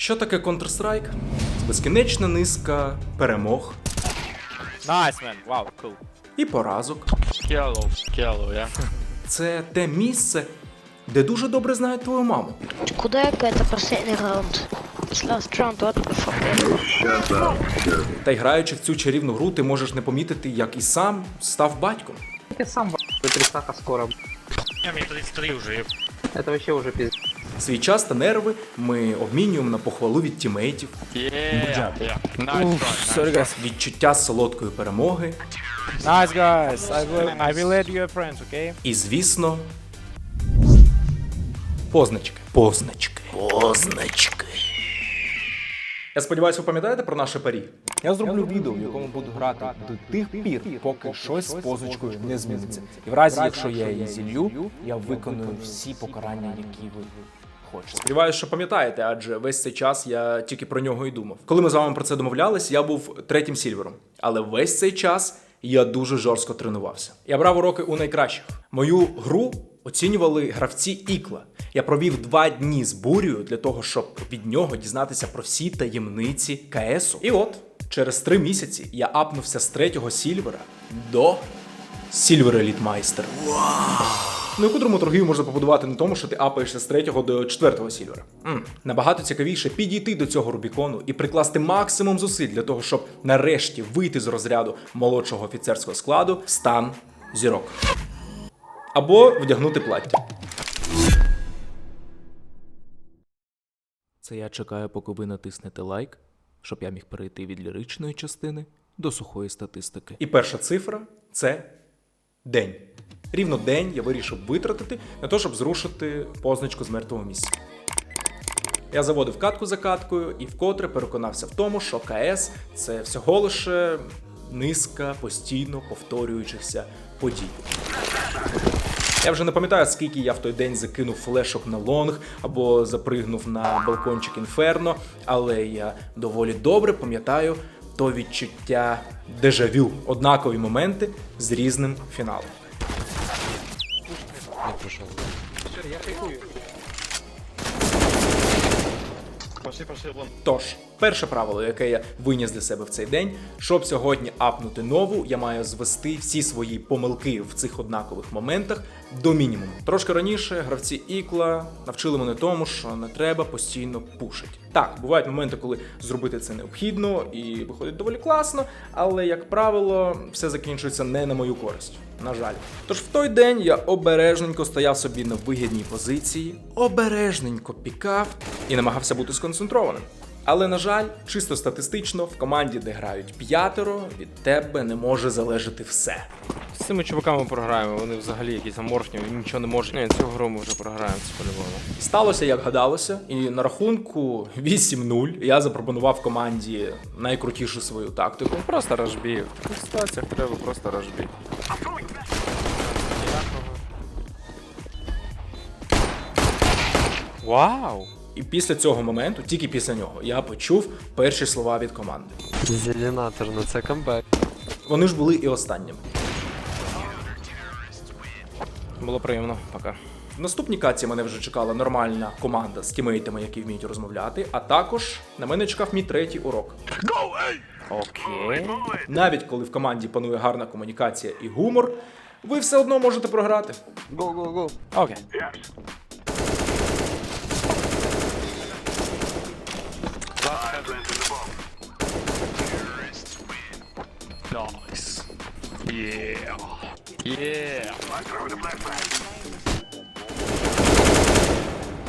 Що таке Counter-Strike? Безкінечна низка перемог Nice, man. Wow, cool. і поразок. Yellow, yellow, yeah. Це те місце, де дуже добре знають твою маму. Куда это последний раунд? Last round, what the fuck? Та й граючи в цю чарівну гру, ти можеш не помітити, як і сам став батьком. Я сам 30 скоро. Я мне 33 уже. Это вообще уже пиздец. Свій час та нерви ми обмінюємо на похвалу від тімейтів, Yeah, yeah. Nice try, nice Sorry, guys. відчуття солодкої перемоги Nice, guys. I will, I will let you friends, okay? і, звісно, позначки. Позначки. Позначки. Я сподіваюся, ви пам'ятаєте про наше парі? Я зроблю відео, в якому буду грати до тих пір, поки щось з позичкою не зміниться. І в разі, якщо я її зілью, я виконую всі покарання, які ви хочете. Сподіваюся, що пам'ятаєте, адже весь цей час я тільки про нього і думав. Коли ми з вами про це домовлялись, я був третім сільвером. Але весь цей час я дуже жорстко тренувався. Я брав уроки у найкращих. Мою гру оцінювали гравці Ікла. Я провів два дні з бурею для того, щоб від нього дізнатися про всі таємниці КСу. І от через три місяці я апнувся з третього сільвера до Сільвер Еліт Майстер. Ну, яку драматургію можна побудувати на тому, що ти апаєшся з третього до четвертого сільвера? м Набагато цікавіше підійти до цього Рубікону і прикласти максимум зусиль для того, щоб нарешті вийти з розряду молодшого офіцерського складу в стан зірок. Або вдягнути плаття. Це я чекаю, поки ви натиснете лайк, щоб я міг перейти від ліричної частини до сухої статистики. І перша цифра це день. Рівно день я вирішив витратити на те, щоб зрушити позначку з мертвого місця. Я заводив катку за каткою і вкотре переконався в тому, що КС це всього лише низка постійно повторюючихся подій. Я вже не пам'ятаю, скільки я в той день закинув флешок на лонг або запригнув на балкончик інферно, але я доволі добре пам'ятаю то відчуття дежавю, однакові моменти з різним фіналом. Пошли, пошли, вон. Тож, перше правило, яке я виніс для себе в цей день, щоб сьогодні апнути нову, я маю звести всі свої помилки в цих однакових моментах до мінімуму. Трошки раніше гравці Ікла навчили мене тому, що не треба постійно пушити. Так, бувають моменти, коли зробити це необхідно і виходить доволі класно, але як правило, все закінчується не на мою користь. На жаль. Тож в той день я обережненько стояв собі на вигідній позиції, обережненько пікав і намагався бути сконцентрованим. Але на жаль, чисто статистично, в команді, де грають п'ятеро, від тебе не може залежати все. З цими чуваками програємо, вони взагалі якісь аморфні, нічого не можуть. Ні, цю гру ми вже програємо, це по-любому. Сталося, як гадалося, і на рахунку 8-0 я запропонував команді найкрутішу свою тактику. Просто рожбі. В таких ситуаціях треба просто рожбі. Вау! І після цього моменту, тільки після нього, я почув перші слова від команди. Зеленатор, ну це камбек. Вони ж були і останніми. Було приємно, пока. В наступній каці мене вже чекала нормальна команда з тімейтами, які вміють розмовляти, а також на мене чекав мій третій урок. Окей. Навіть коли в команді панує гарна комунікація і гумор, ви все одно можете програти. Го-го-го. Окей. Nice. Yeah. Yeah.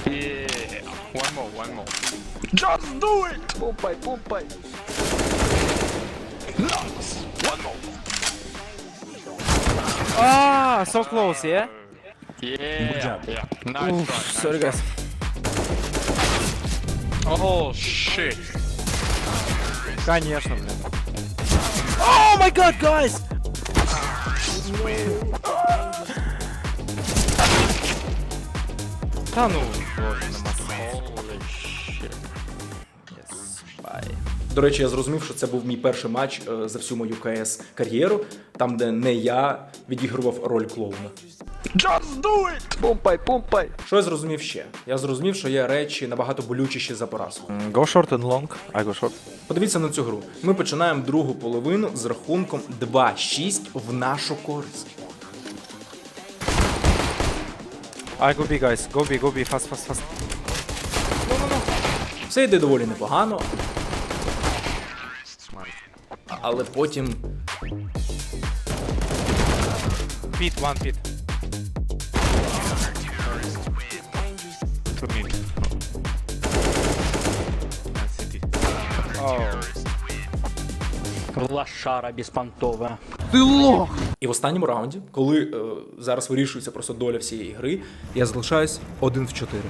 Yeah. One more, one more. Just do it! Пупай, пупай. Nice. One more. Ah, so close, yeah? Yeah. Yeah. Nice Oof, try. Nice sorry try. guys. Oh shit. Конечно, блин. Oh my god, guys! Та ну, боже. Holy shit. Yes, bye. До речі, я зрозумів, що це був мій перший матч е, за всю мою КС кар'єру, там, де не я відігрував роль клоуна. Do it! Пумпай, пумпай. Що я зрозумів ще? Я зрозумів, що є речі набагато болючіші за поразку. Go short and long. I go short. Подивіться на цю гру. Ми починаємо другу половину з рахунком 2-6 в нашу користь. I go B, guys. Go B, go B, fast, fast, fast. Все йде доволі непогано. Але потім Pit, one pit. Лошара беспонтовая. І в останньому раунді, коли е, зараз вирішується просто доля всієї гри, я залишаюсь один в 4.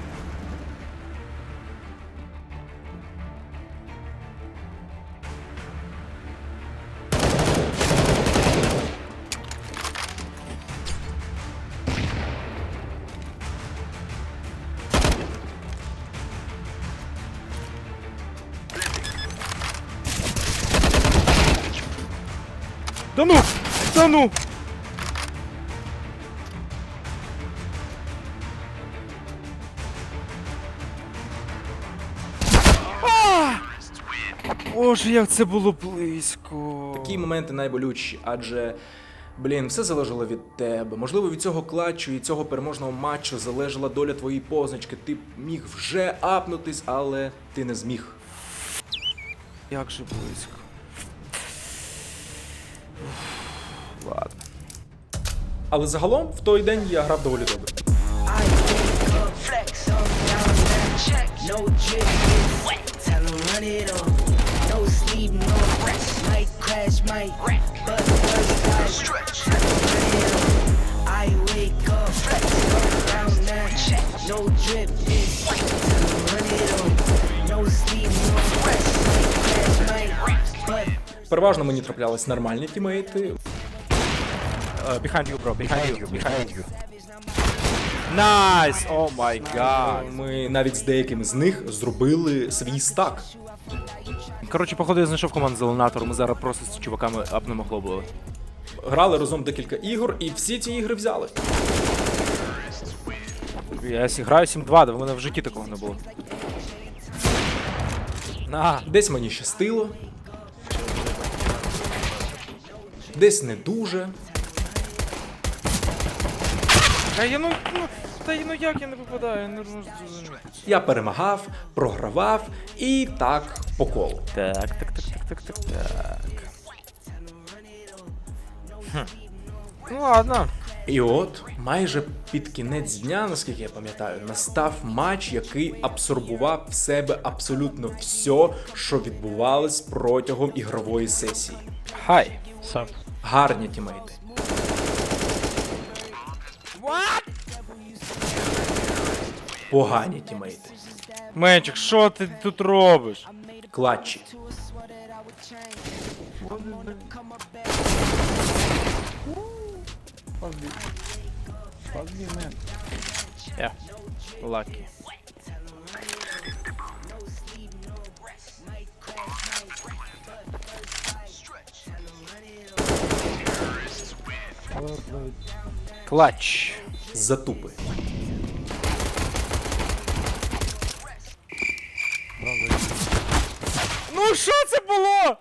Да ну! Да ну! Боже, як це було близько. Такі моменти найболючіші, адже. Блін, все залежало від тебе. Можливо, від цього клатчу і цього переможного матчу залежала доля твоєї позначки. Ти міг вже апнутись, але ти не зміг. Як же близько. Ладно. Але загалом в той день я грав доволі добре. No drip. Tell 'em run it on. No Переважно мені траплялись нормальні тімейти. Uh, behind you, bro. Behind you. Behind you. Nice! Oh my god. Ми навіть з деякими з них зробили свій стак. Коротше, походу я знайшов команду з Еленатору. Ми зараз просто з чуваками апнемо глобали. Грали разом декілька ігор, і всі ці ігри взяли. Я сі- граю 7-2, да в мене в житті такого не було. На. Десь мені щастило. Десь не дуже. Та я ну, ну, та я, ну як я не попадаю, я не можу зрозуміти. Я перемагав, програвав і так по колу. Так, так, так, так, так, так, так. Хм. Ну ладно. І от майже під кінець дня, наскільки я пам'ятаю, настав матч, який абсорбував в себе абсолютно все, що відбувалось протягом ігрової сесії. Хай. Сап. Гарні тімейти. Погані тімейти. Менчик, що ти тут робиш? Клатчі. Лакі. Клач. Затупи. Ну що це було?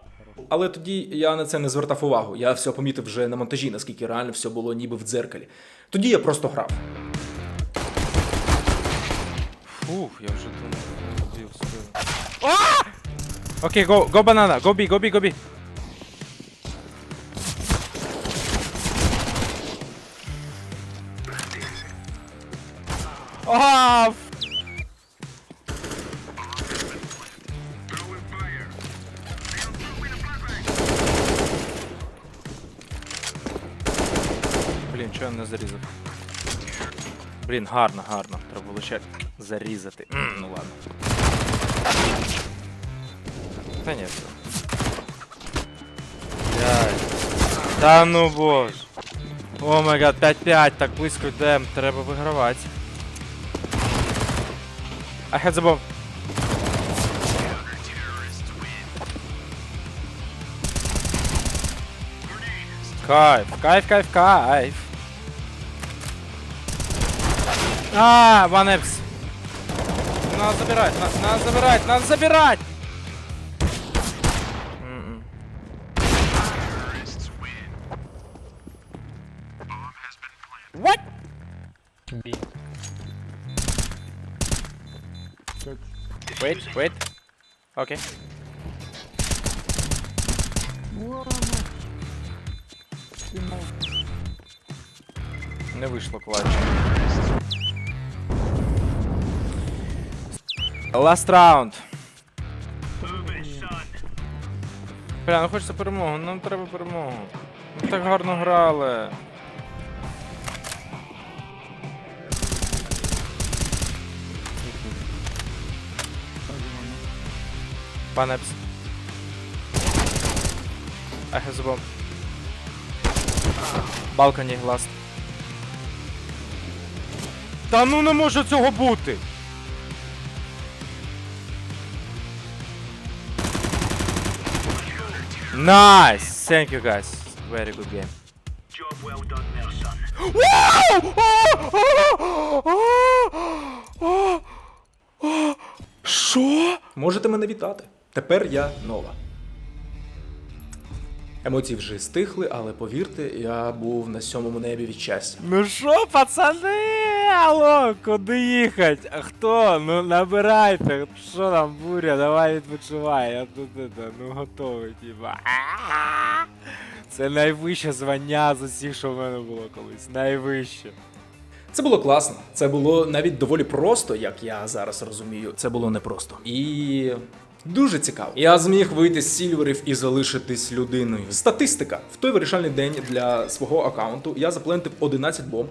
Але тоді я на це не звертав увагу. Я все помітив вже на монтажі, наскільки реально все було ніби в дзеркалі. Тоді я просто грав. Фух, я вже думав, я. А! Окей, го, го банана, го бі, го бі, го бі. А, ф- Блін, чого я не зарізав? Блін, гарно, гарно. Треба було ще зарізати. М, ну ладно. Та ні, все. Блядь. Та ну боже. О май гад, 5-5, так близько йдем, треба вигравати. I had the bomb. Кайф, кайф, кайф, кайф. А, one. Надо забирать, надо, надо забирать, надо забирать! Wait, wait. Okay. Не вийшло клач. Last round. Бля, ну хочеться перемогу, нам треба перемогу. Ми так гарно грали. Пан Епс. I have the bomb. Балконі глаз. Та ну не може цього бути! Nice! Thank you guys. Very good game. Що? Можете мене вітати. Тепер я нова. Емоції вже стихли, але повірте, я був на сьомому небі від щастя. Ну що, пацани? Алло, куди їхати? А хто? Ну набирайте. Що там, буря, давай відпочивай. Я тут это, ну готовий, типа. Це найвище звання з усіх, що в мене було колись. Найвище. Це було класно. Це було навіть доволі просто, як я зараз розумію. Це було непросто. І. Дуже цікаво. Я зміг вийти з сільверів і залишитись людиною. Статистика. В той вирішальний день для свого аккаунту я заплентив 11 бомб.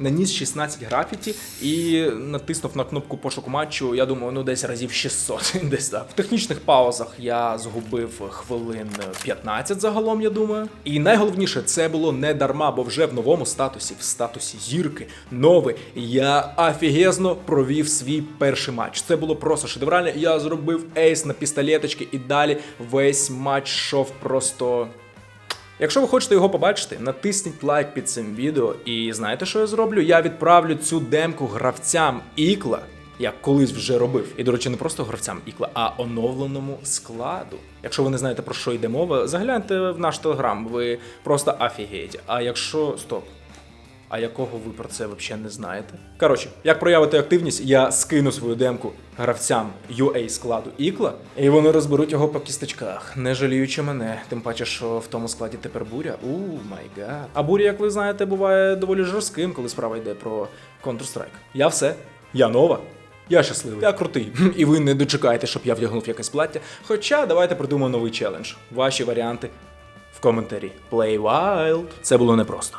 Наніс 16 графіті і натиснув на кнопку пошуку матчу. Я думаю, ну десь разів 600. Десь так. В технічних паузах я згубив хвилин 15 загалом, я думаю. І найголовніше, це було не дарма, бо вже в новому статусі, в статусі зірки, новий, я офігезно провів свій перший матч. Це було просто шедеврально. Я зробив ейс на пістолеточки і далі весь матч йшов просто. Якщо ви хочете його побачити, натисніть лайк під цим відео. І знаєте, що я зроблю? Я відправлю цю демку гравцям Ікла, як колись вже робив. І, до речі, не просто гравцям Ікла, а оновленому складу. Якщо ви не знаєте про що йде мова, загляньте в наш телеграм, ви просто офігієте. А якщо. Стоп. А якого ви про це взагалі не знаєте? Коротше, як проявити активність, я скину свою демку гравцям UA складу Ікла, і вони розберуть його по кісточках, не жаліючи мене. Тим паче, що в тому складі тепер буря. У май гад. А буря, як ви знаєте, буває доволі жорстким, коли справа йде про Counter-Strike. Я все, я нова. Я щасливий, я крутий. І ви не дочекаєте, щоб я вдягнув якесь плаття. Хоча давайте придумаємо новий челендж. Ваші варіанти в коментарі. Play Wild. Це було непросто.